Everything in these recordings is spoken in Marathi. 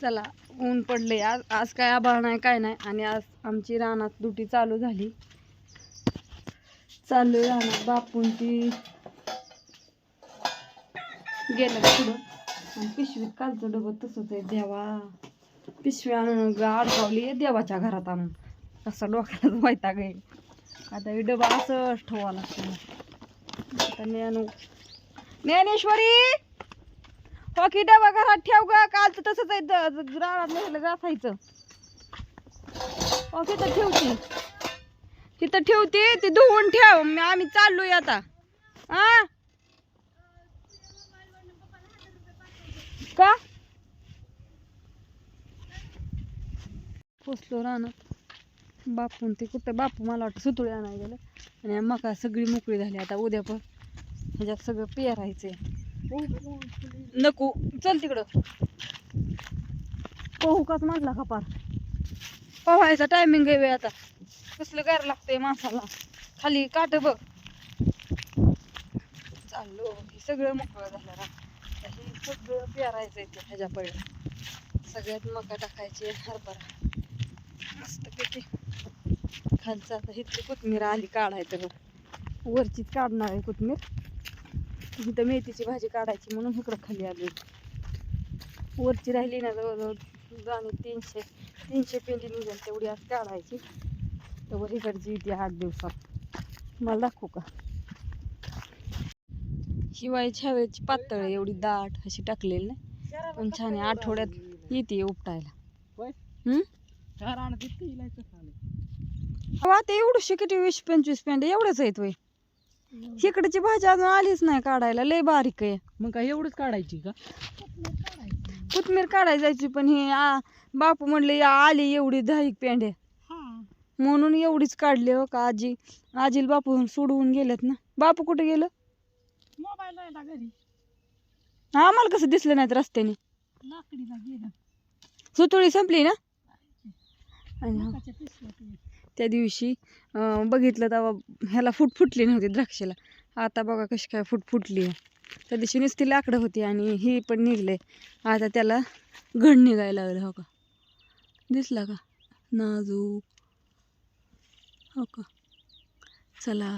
चला ऊन पडले आज आज काय आभाळ नाही काय नाही. आणि आज आमची रानात दुटी चालू झाली. चालू रानात. बापून ती गेलं पुढं. आणि पिशवीत कालचं डबं तसंच आहे. देवा. पिशवी आणून ग- अडकावली देवाच्या घरात आणून. असा डोक्यालाच वैताग आहे आता हे डबा असंच ठेवा लागतो. आता ज्ञानू ज्ञानेश्वरी! की डबा घरात ठेव ग. कालचं तसंच आहे रानात नेलं घासायचं हो, तिथं ठेवते. तिथं ठेवते ती धुवून ठेव. मी आम्ही चाललोय आता. आ? का? पोचलो रानात. बापून ते कुठं? बापू मला वाटतं सुतुळे आणायला गेलं. आणि मका सगळी मोकळी झाली. आता उद्या पण ह्याच्यात सगळं पेरायचंय. नको. चल तिकडं. पोहू काच म्हटला का पार? पोहायचा टायमिंग आहे आता. कसलं गार लागतंय माणसाला. खाली काट बघ. चाललो. हे सगळं मोकळं झालं ना हे सगळं पेरायचंय ते ह्याच्या पहिले. सगळ्यात मका टाकायची हरभरा. मस्त पैकी. खालचं आता इथली कोथमीर आली काढायचं बघ. वरचीच काढणार आहे कोथमीर. तिथं मेथीची भाजी काढायची म्हणून इकडं खाली आली वरची राहिली ना जवळजवळ आणि तीनशे तीनशे पेंडी निघेल तेवढी आज काढायची. तर इकडची येते आठ दिवसात. मला दाखवू का? हिवाळ्याच्या वेळेची पातळ एवढी दाट अशी टाकलेली ना पण छान आहे आठवड्यात येते उपटायला. हम्म आता एवढं किती वीस पंचवीस पेंडे एवढंच आहेत वय. इकडची भाजी अजून आलीच नाही काढायला लय बारीक आहे. मग काय एवढंच काढायची का? कोथमीर काढायला जायची पण हे आ, बापू म्हणले "या, आली एवढी दहा पेंडे म्हणून एवढीच काढली हो का आजी. आजीला बापू सोडवून गेलेत ना. बापू कुठे गेलं? मोबाईल राहिला घरी. आम्हाला कसं दिसलं नाहीत रस्त्याने. लाकडीला गेला. सुतुळी संपली ना? आणि त्या दिवशी बघितलं तेव्हा ह्याला फुट फुटली नव्हती द्राक्षाला. आता बघा कशी काय फुट फुटली आहे. त्या दिवशी नुसती लाकडं होती आणि ही पण निघले. आता त्याला घड निघायला लागलं हो का? दिसला का? नाजूक. हो का? चला.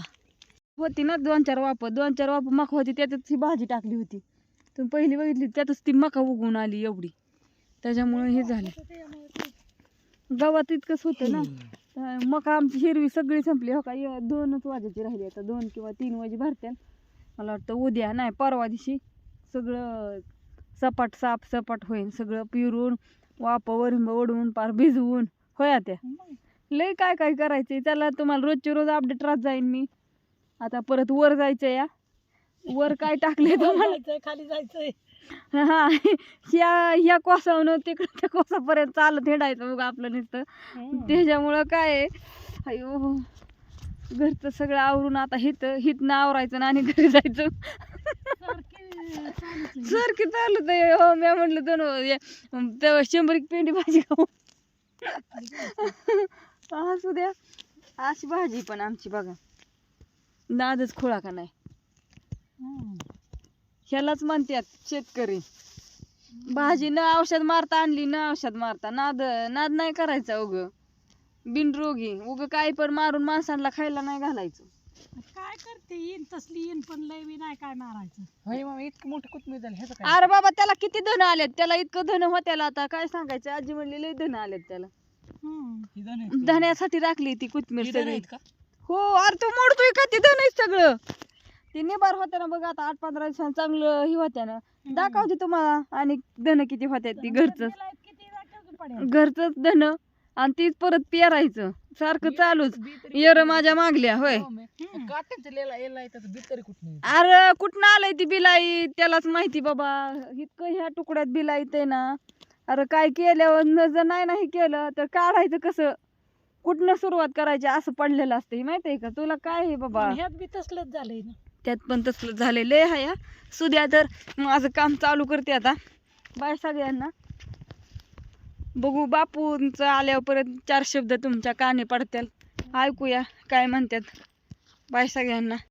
होती ना दोन चार वाप दोन चार वाप मका होती त्यातच ही भाजी टाकली होती. तुम्ही पहिली बघितली त्यातच ती मका उगवून आली एवढी. त्याच्यामुळे हे झालं. गावात इतकंच होतं ना. तर मका आमची हिरवी सगळी संपली. हो का य- दोनच वाजायची राहिली आता. दोन किंवा तीन वाजे भरत्याल मला वाटतं उद्या नाही परवा दिवशी सगळं सपाट साफ सपाट होईल. सगळं पिरून वाप वरिंब ओढवून पार भिजवून. होया त्या लय काय काय करायचंय? चला तुम्हाला रोजचे रोज अपडेट राहत जाईन मी. आता परत वर जायचं या. वर काय टाकले तुम्हाला? जायचंय खाली जायचंय. हा ह्या ह्या कोसावनं तिकडं त्या कोसापर्यंत चालत हिंडायचं बघ आपलं नुसतं. त्याच्यामुळं काय आहे, अयो घरचं सगळं आवरून आता हित हितनं आवरायचं ना आणि घरी जायचं. सारखी चालत आहे हो मी म्हटलं दोन हे- तेव्हा शंभर एक पेंडी भाजी खाऊ. असू द्या. अशी भाजी पण आमची बघा. नादच खोळा का नाही? ह्यालाच म्हणतात शेतकरी. भाजी न औषध मारता आणली न औषध मारता. नाद नाद नाही करायचा उग. बिनरोगी. उग काय पण मारून माणसांना खायला नाही घालायचं. काय करते? येईन तसली येईन पण लय बी नाही काय मारायचं. होय मग इतकी मोठी कोथमीर झाली ह्याचं अरे बाबा त्याला किती धन आलेत? त्याला इतकं धन होत्याला आता. काय सांगायचं? आजी म्हणली लय धन आलेत त्याला. धन्यासाठी राखली ती कोथमीर सगळी. हो अरे तू मोडतोय का ती धन सगळं? ती निबार होत्या ना बघ आता आठ पंधरा दिवसांनी चांगलं ही होत्या ना. दाखवते तुम्हाला आणि धन किती होत्या ती घरच. घरच धन आणि तीच परत पेरायचं. सारखं चालूच. यर माझ्या मागल्या होय. अरे कुठनं आलंय ती बिलाई? त्यालाच माहिती बाबा. इतकं ह्या तुकड्यात बिलाई ते ना. अरे काय केल्यावर जर नाही नाही केलं तर काढायचं कसं? कुठनं सुरुवात करायची? असं पडलेलं असतं हे माहिती आहे का? तुला काय आहे बाबा? ह्यात बी तसलंच झालंय ना. त्यात पण तसलं झालेलं आहे हाया सुद्या तर माझं काम चालू करते आता. बाय सगळ्यांना. बघू बापूंचं आल्यावर परत चार शब्द तुमच्या काने पडतील ऐकूया काय म्हणतात बाय सगळ्यांना.